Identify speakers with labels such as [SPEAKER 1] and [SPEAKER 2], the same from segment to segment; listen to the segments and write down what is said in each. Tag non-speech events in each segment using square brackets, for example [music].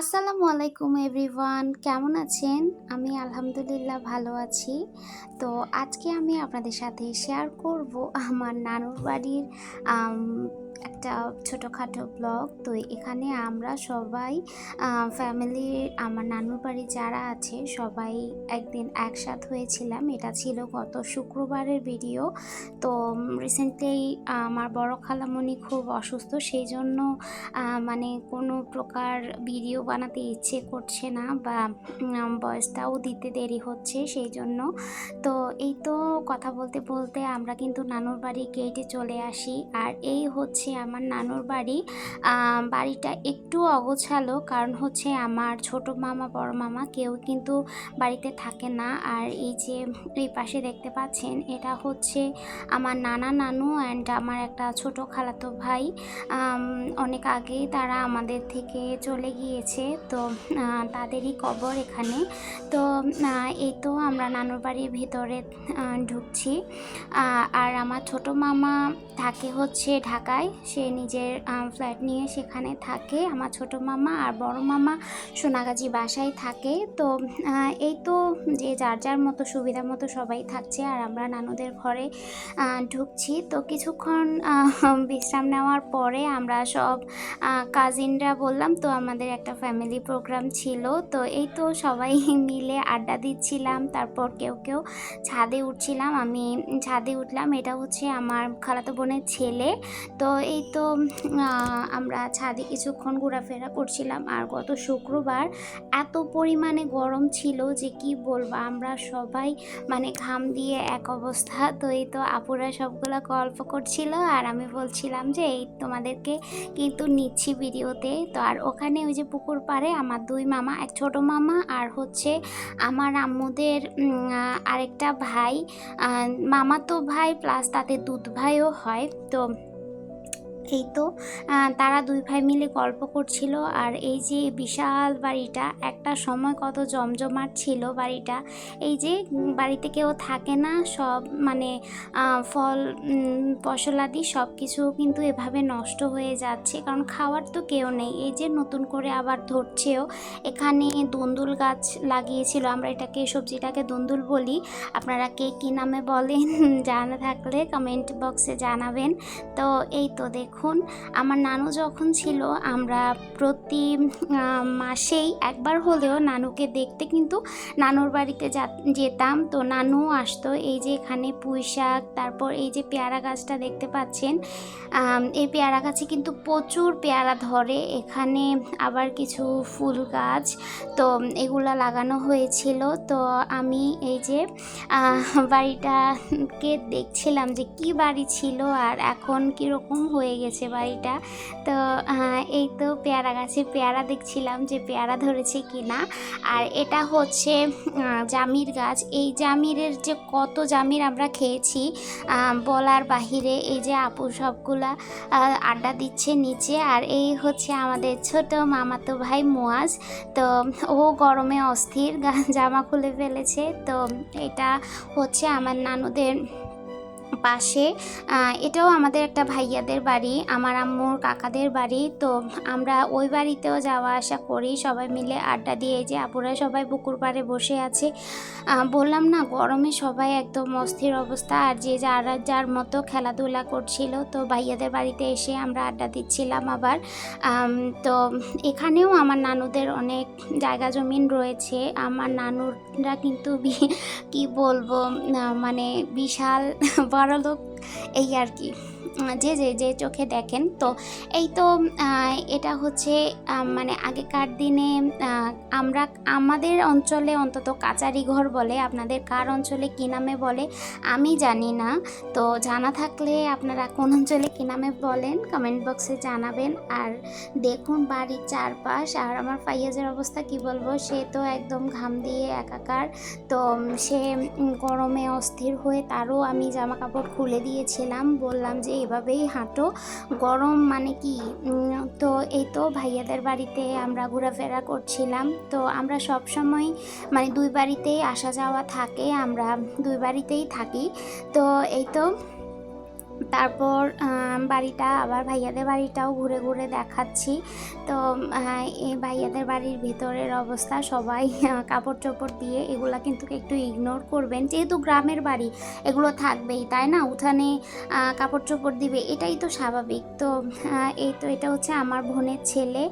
[SPEAKER 1] আসসালামু আলাইকুম এভরিওয়ান, কেমন আছেন? আমি আলহামদুলিল্লাহ ভালো আছি। তো আজকে আমি আপনাদের সাথে শেয়ার করব আমার নানুর বাড়ির একটা ছোটোখাটো ব্লগ। তো এখানে আমরা সবাই ফ্যামিলি আমার নানুর বাড়ি যারা আছে, সবাই একদিন একসাথ হয়েছিলাম। এটা ছিল গত শুক্রবারের ভিডিও তো রিসেন্টলি আমার বড় খালামণি খুব অসুস্থ সেই জন্য মানে কোনো প্রকার ভিডিও বানাতে ইচ্ছে করছে না বা বয়সটাও দিতে দেরি হচ্ছে সেই জন্য তো এই তো কথা বলতে বলতে আমরা কিন্তু নানুর বাড়ি গেটে চলে আসি। আর এই হচ্ছে আমার নানুর বাড়ি বাড়িটা একটু অগোছালো কারণ হচ্ছে আমার ছোট মামা, বড় মামা কেউ কিন্তু বাড়িতে থাকে না। আর এই যে এই পাশে দেখতে পাচ্ছেন, এটা হচ্ছে আমার নানা নানু অ্যান্ড আমার একটা ছোট খালাতো ভাই। অনেক আগেই তারা আমাদের থেকে চলে গিয়েছে, তো তাদেরই কবর এখানে। তো এই তো আমরা নানুর বাড়ির ভিতরে ঢুকছি। আর আমার ছোট মামা থাকে হচ্ছে ঢাকায় নিজের ফ্ল্যাট নিয়ে সেখানে থাকে। আমার ছোট মামা আর বড় মামা সোনাগাজী বাসায় থাকে। তো এই তো যে যার যার মতো সুবিধা মতো সবাই থাকছে আর আমরা নানুদের ঘরে ঢুকছি। তো কিছুক্ষণ বিশ্রাম নেওয়ার পরে আমরা সব কাজিনরা বললাম, তো আমাদের একটা ফ্যামিলি প্রোগ্রাম ছিল। তো এই তো সবাই মিলে আড্ডা দিচ্ছিলাম। তারপর কেউ কেউ ছাদে উঠছিলাম। আমি ছাদে উঠলাম। এটা হচ্ছে আমার খালাতো বোনের ছেলে। তো এই তো আমরা ছাদে কিছুক্ষণ ঘোরাফেরা করছিলাম আর গত শুক্রবার এত পরিমাণে গরম ছিল যে কি বলব আমরা সবাই মানে ঘাম দিয়ে এক অবস্থা। তো এই তো আপুরা সবগুলো গল্প করছিল আর আমি বলছিলাম যে এই তোমাদেরকে কিন্তু নিচ্ছি ভিডিওতে। তো আর ওখানে ওই যে পুকুর পাড়ে আমার দুই মামা এক ছোট মামা আর হচ্ছে আমার আম্মুদের আরেকটা ভাই। আহ, মামাতো ভাই প্লাস তাতে দুধ ভাইও হয়। তো এই তো তারা দুই ভাই মিলে গল্প করছিল আর এই যে বিশাল বাড়িটা, একটা সময় কত জমজমাট ছিল বাড়িটা, এই যে বাড়িতে কেউ থাকে না, সব মানে ফল ফসলাদি সব কিছু কিন্তু এভাবে নষ্ট হয়ে যাচ্ছে, কারণ খাওয়ার তো কেউ নেই, এই যে নতুন করে আবার ধরছেও, এখানে দুন্দুল গাছ লাগিয়েছিল, আমরা এটাকে সবজিটাকে দুন্দুল বলি, আপনারা কে কী নামে বলেন, [laughs] জানা থাকলে কমেন্ট বক্সে জানাবেন, তো এই তো দেখুন। আমার নানু যখন ছিল, আমরা প্রতি মাসেই একবার হলেও নানুকে দেখতে কিন্তু নানুর বাড়িতে যেতাম। তো নানু আসতো, এই যে এখানে পুঁই শাক, তারপর এই যে পেয়ারা গাছটা দেখতে পাচ্ছেন এই পেয়ারা গাছে কিন্তু প্রচুর পেয়ারা ধরে। এখানে আবার কিছু ফুল গাছ, তো এগুলো লাগানো হয়েছিল। তো আমি এই যে বাড়িটাকে দেখছিলাম যে কি বাড়ি ছিল আর এখন কীরকম হয়ে গেছে। বাড়িটা। তো এই তো পেয়ারা গাছে পেয়ারা দেখছিলাম যে পেয়ারা ধরেছে কি না আর এটা হচ্ছে জামির গাছ। এই জামিরের যে কত জামির আমরা খেয়েছি বলার বাহিরে এই যে আপু সবগুলা আড্ডা দিচ্ছে নিচে। আর এই হচ্ছে আমাদের ছোট মামাতো ভাই মোয়াজ। তো, ও গরমে অস্থির জামা খুলে ফেলেছে। তো, এটা হচ্ছে আমার নানুদের পাশে। এটাও আমাদের একটা ভাইয়াদের বাড়ি, আমার আম্মুর কাকাদের বাড়ি। তো আমরা ওই বাড়িতেও যাওয়া আসা করি, সবাই মিলে আড্ডা দিয়ে যে আপুরা সবাই পুকুর পাড়ে বসে আছে। বললাম না, গরমে সবাই একদম অস্থির অবস্থা, আর যে যার যার মতো খেলাধুলা করছিল, তো ভাইয়াদের বাড়িতে এসে আমরা আড্ডা দিচ্ছিলাম আবার। তো এখানেও আমার নানুদের অনেক জায়গা জমিন রয়েছে। আমার নানুরা কিন্তু কি বলব মানে বিশাল বড়লোক এই আর কি। যে যে যে চোখে দেখেন, তো এই তো এটা হচ্ছে মানে আগেকার দিনে আমরা আমাদের অঞ্চলে অন্তত কাচারি ঘর বলে, আপনাদের কার অঞ্চলে কী নামে বলে, আমি জানি না। তো জানা থাকলে আপনারা কোন অঞ্চলে কী নামে বলেন কমেন্ট বক্সে জানাবেন। আর দেখুন বাড়ির চারপাশ, আর আমার ফাইয়াজের অবস্থা কি বলব, সে তো একদম ঘাম দিয়ে একাকার। তো সে গরমে অস্থির হয়ে তারও আমি জামা কাপড় খুলে দিয়েছিলাম, বললাম যে এভাবেই হাঁটো। গরম মানে কি? তো এই তো ভাইয়াদের বাড়িতে আমরা ঘোরাফেরা করছিলাম। তো আমরা সব সময় মানে দুই বাড়িতেই আসা যাওয়া থাকে, আমরা দুই বাড়িতেই থাকি। তো এই তো তারপর বাড়িটা, আবার ভাইয়াদের বাড়িটাও ঘুরে ঘুরে দেখাচ্ছি। তো এই ভাইয়াদের বাড়ির ভিতরের অবস্থা, সবাই কাপড় চোপড় দিয়ে এগুলা কিন্তু একটু ইগনোর করবেন। যেহেতু গ্রামের বাড়ি, এগুলো থাকবেই, তাই না? উঠানে কাপড় চোপড় দিবে, এটাই তো স্বাভাবিক। তো এই তো এটা হচ্ছে আমার বোনের ছেলে,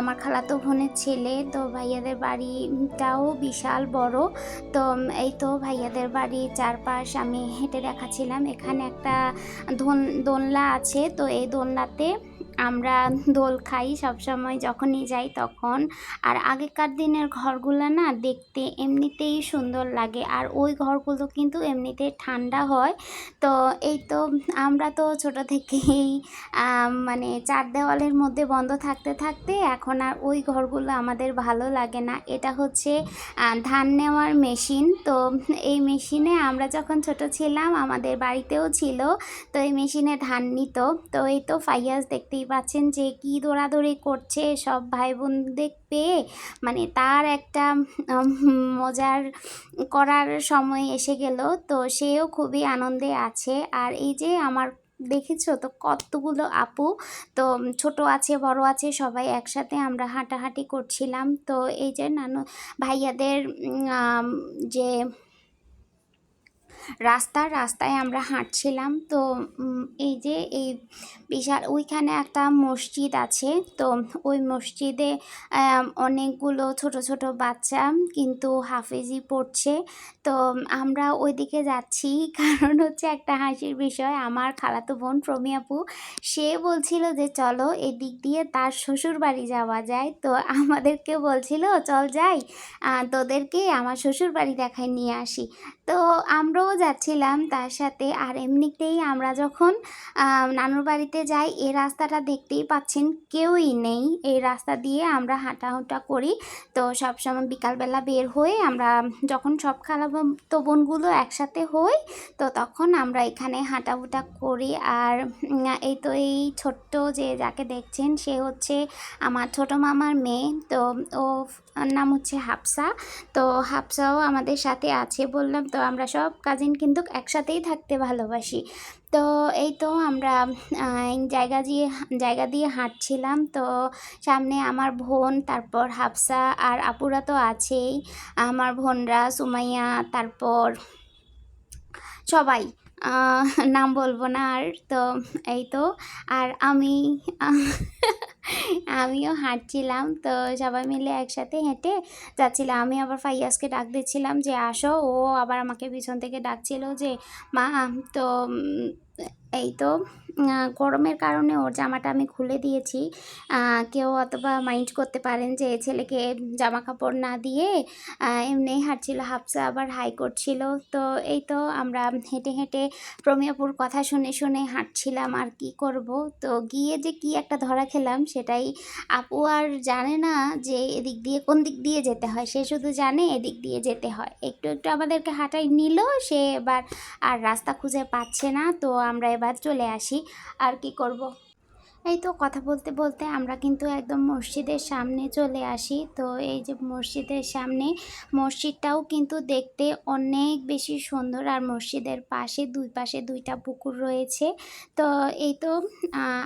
[SPEAKER 1] আমার খালাতো বোনের ছেলে। তো, ভাইয়াদের বাড়িটাও বিশাল বড়। তো, এই তো ভাইয়াদের বাড়ির চারপাশ আমি হেঁটে দেখাচ্ছিলাম। এখানে একটা দোল দোলনা আছে তো এই দোলনাতে আমরা দোল খাই সবসময় যখনই যাই তখন। আর আগেকার দিনের ঘরগুলো না দেখতে এমনিতেই সুন্দর লাগে। আর ওই ঘরগুলো কিন্তু এমনিতেই ঠান্ডা হয়। তো এই তো আমরা তো ছোট থেকেই মানে চার দেওয়ালের মধ্যে বন্ধ থাকতে থাকতে এখন আর ওই ঘরগুলো আমাদের ভালো লাগে না। এটা হচ্ছে ধান নেওয়ার মেশিন। তো এই মেশিনে আমরা যখন ছোট ছিলাম, আমাদের বাড়িতেও ছিল। তো এই মেশিনে ধান নিত। তো এই তো ফাইয়াজ দেখতেই পাচ্ছেন যে কি দৌড়াদৌড়ি করছে, সব ভাই বোনদের পেয়ে মানে তার একটা মজার করার সময় এসে গেল। তো সেও খুবই আনন্দে আছে। আর এই যে আমার দেখেছ তো কতগুলো আপু? তো ছোট আছে, বড় আছে, সবাই একসাথে আমরা হাঁটাহাঁটি করছিলাম। তো এই যে নানু ভাইয়াদের যে রাস্তা রাস্তায় আমরা হাঁটছিলাম। তো এই যে, এই বিশাল, ওইখানে একটা মসজিদ আছে। তো, ওই মসজিদে অনেকগুলো ছোট ছোট বাচ্চা কিন্তু হাফেজি পড়ছে। তো, আমরা ওইদিকে যাচ্ছি। [laughs] কারণ হচ্ছে একটা হাসির বিষয়, আমার খালাতো বোন প্রমি আপু, সে বলছিল যে, চলো এদিক দিয়ে তার শ্বশুর বাড়ি যাওয়া যায়। তো, আমাদেরকে বলছিল, চল যাই তোদেরকে আমার শ্বশুর বাড়ি দেখায় নিয়ে আসি। তো আমরাও যাচ্ছিলাম তার সাথে আর এমনিতেই আমরা যখন নানুর বাড়িতে যাই এই রাস্তাটা দেখতেই পাচ্ছেন কেউই নেই। এই রাস্তা দিয়ে আমরা হাঁটাহুটা করি। তো সবসময় বিকালবেলা বের হয়ে আমরা যখন সব খালা তো বোনগুলো একসাথে হই, তো তখন আমরা এখানে হাঁটাহুটা করি। আর এই তো এই ছোট্ট যে যাকে দেখছেন, সে হচ্ছে আমার ছোট মামার মেয়ে। তো ও নাম হচ্ছে হাফসা। তো হাফসাও আমাদের সাথে আছে বললাম তো আমরা সব কাজিন কিন্তু একসাথেই থাকতে ভালোবাসি। তো এই তো আমরা জায়গা দিয়ে জায়গা দিয়ে হাঁটছিলাম। তো সামনে আমার বোন, তারপর হাফসা আর আপুরা তো আছেই। আমার বোনরা, সুমাইয়া, তারপর সবাই নাম বলব না আর। তো এই তো, আর আমি আমিও হাঁটছিলাম। তো সবাই মিলে একসাথে হেঁটে যাচ্ছিলাম আমি আবার ফাইয়াসকে ডাক দিচ্ছিলাম যে, আসো। ও আবার আমাকে পিছন থেকে ডাকছিল যে, মা, তো এই তো গরমের কারণে ওর জামাটা আমি খুলে দিয়েছি। কেউ অথবা মাইন্ড করতে পারেন যে, ছেলেকে জামা কাপড় না দিয়ে এমনি হাঁটছিল, হাফসা আবার হাই করছিল। তো এই তো আমরা হেঁটে হেঁটে প্রমিয়াপুর কথা শুনে শুনে হাঁটছিলাম আর কি করব। তো গিয়ে যে কি একটা ধরা খেলাম, সেটাই আপু আর জানে না যে, এদিক দিয়ে কোন দিক দিয়ে যেতে হয়। সে শুধু জানে এদিক দিয়ে যেতে হয়। একটু একটু আমাদেরকে হাঁটাই নিল, সে এবার আর রাস্তা খুঁজে পাচ্ছে না। তো আমরা এবার চলে আসি, আর কি করব। এই তো কথা বলতে বলতে আমরা কিন্তু একদম মসজিদের সামনে চলে আসি। তো এই যে মসজিদের সামনে, মসজিদটাও কিন্তু দেখতে অনেক বেশি সুন্দর। আর মসজিদের পাশে, দুই পাশে দুইটা পুকুর রয়েছে। তো এই তো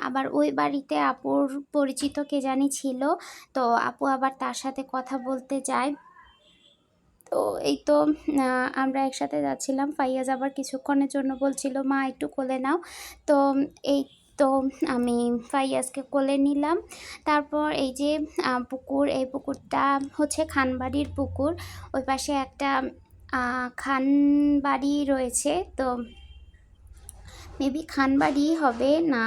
[SPEAKER 1] আবার ওই বাড়িতে আপুর পরিচিত কে জানি ছিল। তো আপু আবার তার সাথে কথা বলতে যায়। তো এই তো আমরা একসাথে যাচ্ছিলাম। ফাইয়াজ আবার কিছুক্ষণের জন্য বলছিল, মা, একটু কোলে নাও। তো এই তো আমি ফাইয়াজকে কোলে নিলাম। তারপর এই যে পুকুর, এই পুকুরটা হচ্ছে খানবাড়ির পুকুর। ওই পাশে একটা খান খানবাড়ি রয়েছে। তো মেবি খানবাড়ি হবে না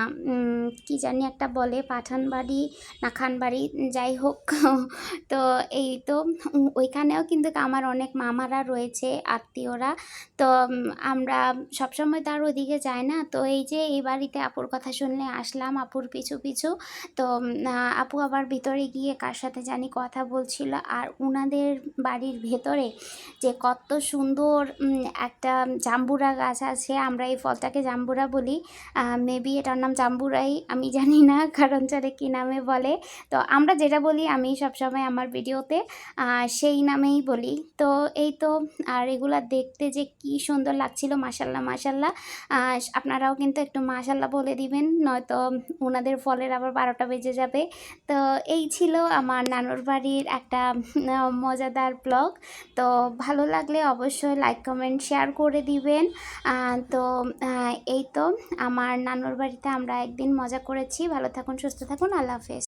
[SPEAKER 1] কি জানি একটা বলে পাঠানবাড়ি না খানবাড়ি, যাই হোক। [laughs] তো এই তো, ওইখানেও কিন্তু আমার অনেক মামারা রয়েছে, আত্মীয়রা। তো আমরা সবসময় তার ওদিকে যাই না। তো এই যে এই বাড়িতে আপুর কথা শুনলে আসলাম আপুর পিছু পিছু। তো আপু আবার ভিতরে গিয়ে কার সাথে জানি কথা বলছিল। আর উনাদের বাড়ির ভেতরে যে কত সুন্দর একটা জাম্বুরা গাছ আছে, আমরা এই ফলটাকে জাম্বুরা আমরা বলি মেবি এটার নাম জাম্বুরাই, আমি জানি না, [laughs] কারণ চলে কী নামে বলে। তো আমরা যেটা বলি, আমি সবসময় আমার ভিডিওতে সেই নামেই বলি। তো এই তো আর এগুলা দেখতে যে কি সুন্দর লাগছিল মাসাল্লাহ মাসাল্লাহ আপনারাও কিন্তু একটু মাসাল্লাহ বলে দিবেন, নয়তো ওনাদের ফলের আবার বারোটা বেজে যাবে। তো এই ছিল আমার নানুর বাড়ির একটা মজাদার ব্লগ তো ভালো লাগলে অবশ্যই লাইক কমেন্ট শেয়ার করে দিবেন। তো এই তো আমার নানুর বাড়িতে আমরা একদিন মজা করেছি। ভালো থাকুন সুস্থ থাকুন আল্লাহ হাফেজ।